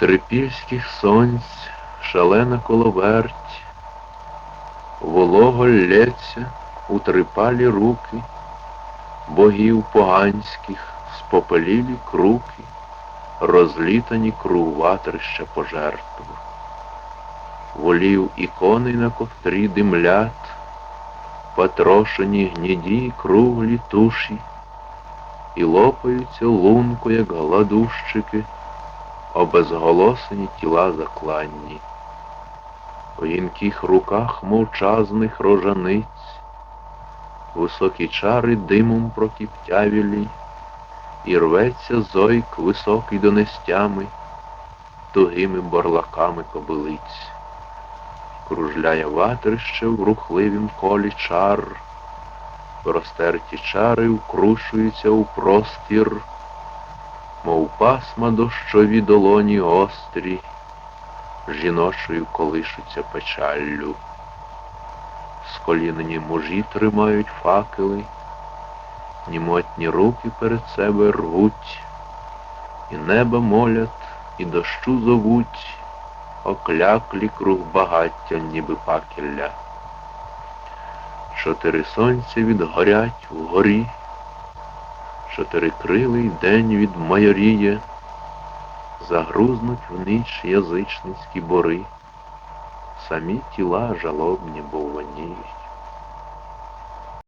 трипільських сонць шалена коловерть, волого лється у трипалі руки, богів поганських спопелілі круки, розлітані круг ватрища пожертв. Волів ікони на ковтрі димлят, потрошені гніді круглі туші, і лопаються лунко, як гладущики, обезголосені тіла закланні. В гінких руках мовчазних рожаниць, високі чари димом прокіптявілі, і рветься зойк високий донестями, тугими борлаками кобилиць. Кружляє ватрище в рухливім колі чар, простерті чари вкрушуються у простір, мов пасма дощові долоні острі, жіночою колишуться печаллю. Сколінені мужі тримають факели, німотні руки перед себе рвуть, і неба молять, і дощу зовуть, окляклі круг багаття, ніби пакілля. Чотири сонця відгорять вгорі, чотирикрилий день від майоріє, загрузнуть в ніч язичницькі бори, самі тіла жалобні бовваніють.